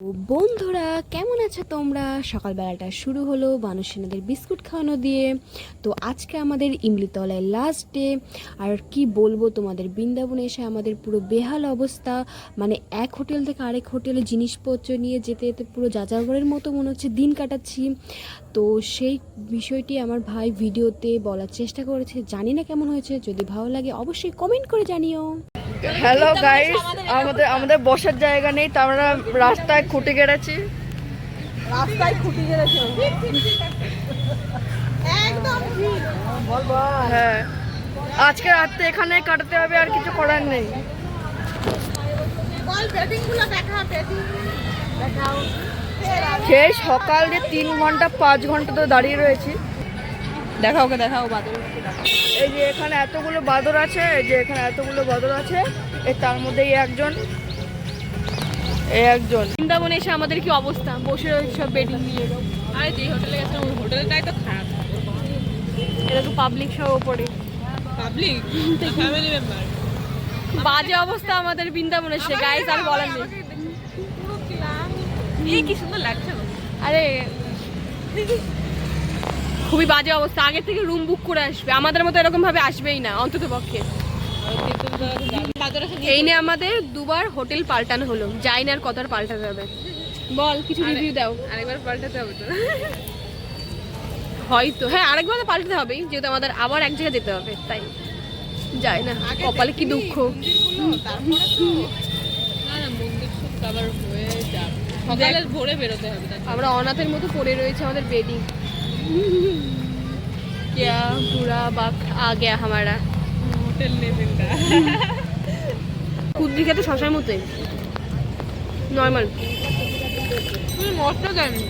বন্ধুরা, কেমন আছো তোমরা? সকালবেলাটা শুরু হলো মানুষেনাদের বিস্কুট খাওয়ানো দিয়ে। তো আজকে আমাদের ইমলিতলায় লাস্ট ডে আর কি বলব তোমাদের, বৃন্দাবনে এসে আমাদের পুরো বেহাল অবস্থা। মানে এক হোটেল থেকে আরেক হোটেলে জিনিসপত্র নিয়ে যেতে যেতে পুরো যাযাবরের মতো মনে হচ্ছে দিন কাটাচ্ছি। তো সেই বিষয়টি আমার ভাই ভিডিওতে বলার চেষ্টা করেছে। জানি না কেমন হয়েছে, যদি ভালো লাগে অবশ্যই কমেন্ট করে জানিও। হ্যালো গাইস আমাদের আমাদের বসার জায়গা নেই তো আমরা রাস্তায় খুঁটে গেড়েছি। রাস্তায় খুঁটি একদম হ্যাঁ। আজকে রাত্রে এখানে কাটাতে হবে আর কিছু করার নেই। বল বেডিংগুলো দেখা বেডিং দেখাও। সেই সকাল দিয়ে তিন ঘণ্টা পাঁচ ঘণ্টা তো দাঁড়িয়ে রয়েছি। দেখাও ওকে দেখাও বাদল। এই যে এখানে এতগুলো বাদর আছে এই যে এখানে এতগুলো বাদর আছে এই তার মধ্যে এই একজন। এই একজন। বৃন্দাবনে এসে আমাদের কি অবস্থা? বসে রয়েছে সব বেডিং নিয়ে। আরে যে হোটেলে গেছে ওই হোটেলটাই তো খারাপ। এরকম পাবলিক সব ওপরে পাবলিক ফ্যামিলি মেম্বার বাজে অবস্থা আমাদের বৃন্দাবনে এসে গাইস আর বলার নেই। কি সুন্দর লাগছে আরে খুবই বাজে অবস্থা। আগে থেকে রুম বুক করে আসবে। আমাদের মতো এরকম ভাবে আসবেই না অন্তত পক্ষে এই নিয়ে আমাদের দুবার হোটেল পাল্টানো হলো। যাই না আর কতার পাল্টাতে হবে। বল কিছু রিভিউ দাও। আরেকবার পাল্টাতে হবে তো। হয়তো। হ্যাঁ আরেকবার পাল্টাতে হবেই। যেহেতু আমাদের আবার এক জায়গায় যেতে হবে তাই। যাই না কপালে কি দুঃখ? আমরা অনাথের মতো পড়ে রয়েছে আমাদের বেডিং। क्या बुरा वक्त आ गया हमारा হোটেল নেবেনটা কুদ্রি খেতে শশার মতোই নর্মাল তুমি মশলা দেননি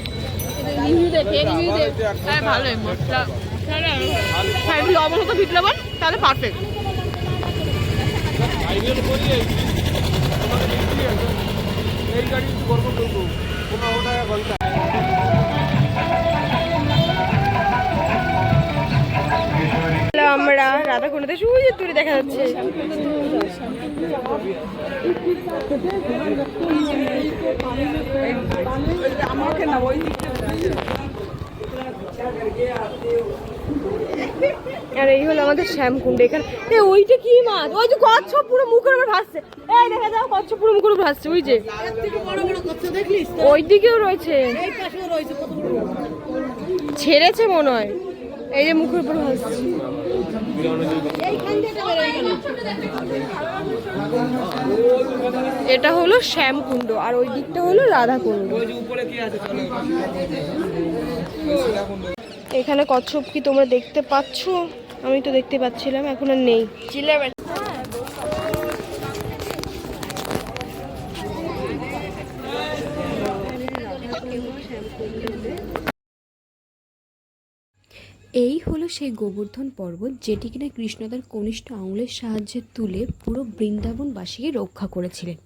রিভিউ দে খেয়ে রিভিউ দে হ্যাঁ ভালোই মশলা তাহলে আরো ভালো। হ্যাঁ একটু লবণ হতো বিট লবণ তাহলে পারফেক্ট আমরা রাধা কোনাতে সুযোগ দূরে দেখা যাচ্ছে। আর এই হলো আমাদের শ্যামকুণ্ড এখানে এ ওইটা কি মাছ? ওই যে কচ্ছপ পুরো মুখের উপর ভাসছে। এই দেখা যাও কচ্ছপ পুরো মুখের উপর ভাসছে ওই যে। ওই দিকেও রয়েছে ছেড়েছে মনে হয়। এই যে মুখের উপর এটা হলো শ্যামকুণ্ড, আর ওই দিকটা হলো রাধাকুণ্ড। এখানে কচ্ছপ কি তোমরা দেখতে পাচ্ছ? আমি তো দেখতে পাচ্ছিলাম, এখন আর নেই। এই হলো সেই গোবর্ধন পর্বত, যেটি কিনা কৃষ্ণ তার কনিষ্ঠ আঙুলের সাহায্যে তুলে পুরো বৃন্দাবনবাসীকে রক্ষা করেছিলেন।